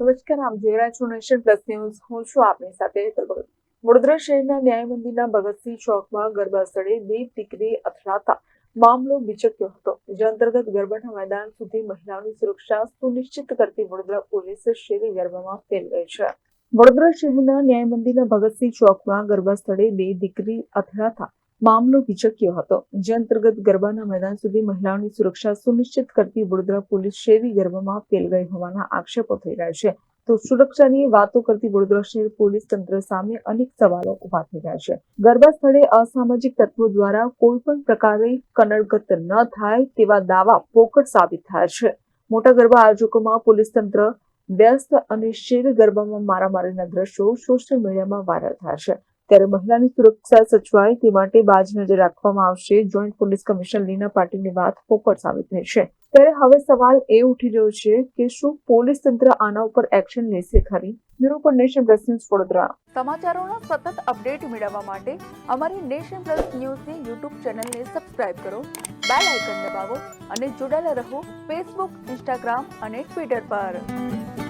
નમસ્કાર, આપ જોઈ રહ્યા છો નેશન પ્લસ ન્યૂઝ. હું છું આપની સાથે વડોદરા શહેરના ન્યાય મંદિરના ભગતસિંહ ચોકમાં ગરબા સ્થળે બે દીકરી અથડાતા મામલો બિચક્યો હતો. જે અંતર્ગત ગરબાના મેદાન સુધી મહિલાઓની સુરક્ષા સુનિશ્ચિત કરતી વડોદરા પોલીસ શેરી ગરબામાં ફેલ ગઈ છે. વડોદરા શહેરના ન્યાય મંદિરના ભગતસિંહ ચોકમાં ગરબા સ્થળે બે દીકરી અથડાતા મામલો વિચક્યો હતો. જે અંતર્ગત ગરબાના મેદાન સુધી મહિલાઓની સુરક્ષા સુનિશ્ચિત કરતી વડોદરા પોલીસ શેરી ગરબામાં ફેલ ગઈ હોવાના આક્ષેપો થઈ રહ્યા છે. તો સુરક્ષાની વાતો કરતી વડોદરા શહેર પોલીસ તંત્ર સામે અનેક સવાલો ઊભા થઈ રહ્યા છે. ગરબા સ્થળે અસામાજિક તત્વો દ્વારા કોઈ પણ પ્રકારે કનડગત ન થાય તેવા દાવા પોકળ સાબિત થયા છે. મોટા ગરબા આયોજકોમાં પોલીસ તંત્ર વ્યસ્ત અને શેર ગરબામાં મારામારીના દ્રશ્યો સોશિયલ મીડિયામાં વાયરલ થયા છે. ત્યારે મહિલાની સુરક્ષા સચવાય તે માટે બાજ નજર રાખવામાં આવશે. જોઈન્ટ પોલીસ કમિશનર લીના પાટીલની વાત પોપટ સાબિત થઈ છે ત્યારે હવે સવાલ એ ઉઠી રહ્યો છે કે શું પોલીસ તંત્ર આના ઉપર એક્શન લેશે ખરી? બ્યુરો પર નેશન પ્લસ ન્યૂઝ વડોદરા. સમાચારોના સતત અપડેટ મેળવવા માટે અમારી નેશન પ્લસ ન્યૂઝની યુટ્યુબ ચેનલને સબસ્ક્રાઇબ કરો બેલ આઇકન દબાવો અને જોડાયેલા રહો ફેસબુક ઇન્સ્ટાગ્રામ અને ટ્વિટર પર.